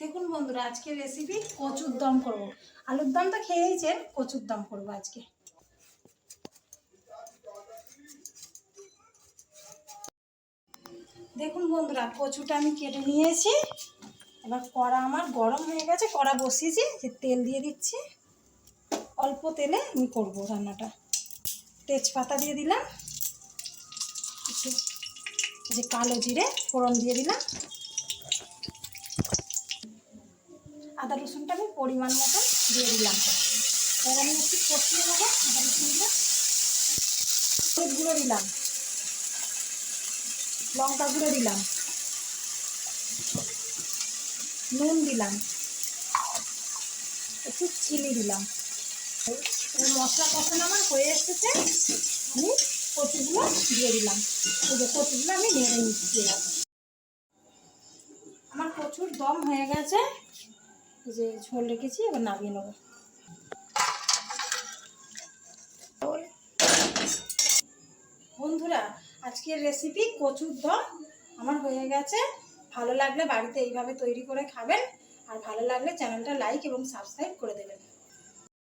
দেখুন বন্ধুরা আজকে রেসিপি কচুর দম করব। আলুর দম তো খেয়েইছেন কচুর দম করব আজকে। দেখুন বন্ধুরা, কচুটা আমি কেটে নিয়েছি। এবার কড়া আমার গরম হয়ে গেছে, কড়া বসিয়েছি, যে তেল দিয়ে দিচ্ছি। অল্প তেলে আমি করব রান্নাটা। তেজপাতা দিয়ে দিলাম। একটু যে কালো জিরে ফোড়ন দিয়ে দিলাম। আদা রসুনটা আমি পরিমাণ মতন দিয়ে দিলাম। এবার আমি একটু কষিয়ে নেব আদা রসুনটা। হলুদ গুঁড়ো দিলাম। লঙ্কা গুঁড়ো দিলাম। নুন দিলাম। একটু চিনি দিলাম। মশলা কষানো আমার হয়ে এসেছে। আমি কচুগুলো দিয়ে দিলাম। এই যে কচুগুলো আমি নেড়ে নিচ্ছি। আমার প্রচুর দম হয়ে গেছে। এই যে ঝোল রেখেছি, এবার নামিয়ে নেব। বন্ধুরা, আজকের রেসিপি কচুর দম আমার হয়ে গেছে। ভালো লাগলে বাড়িতে এইভাবে তৈরি করে খাবেন। আর ভালো লাগলে চ্যানেলটা লাইক এবং সাবস্ক্রাইব করে দেবেন।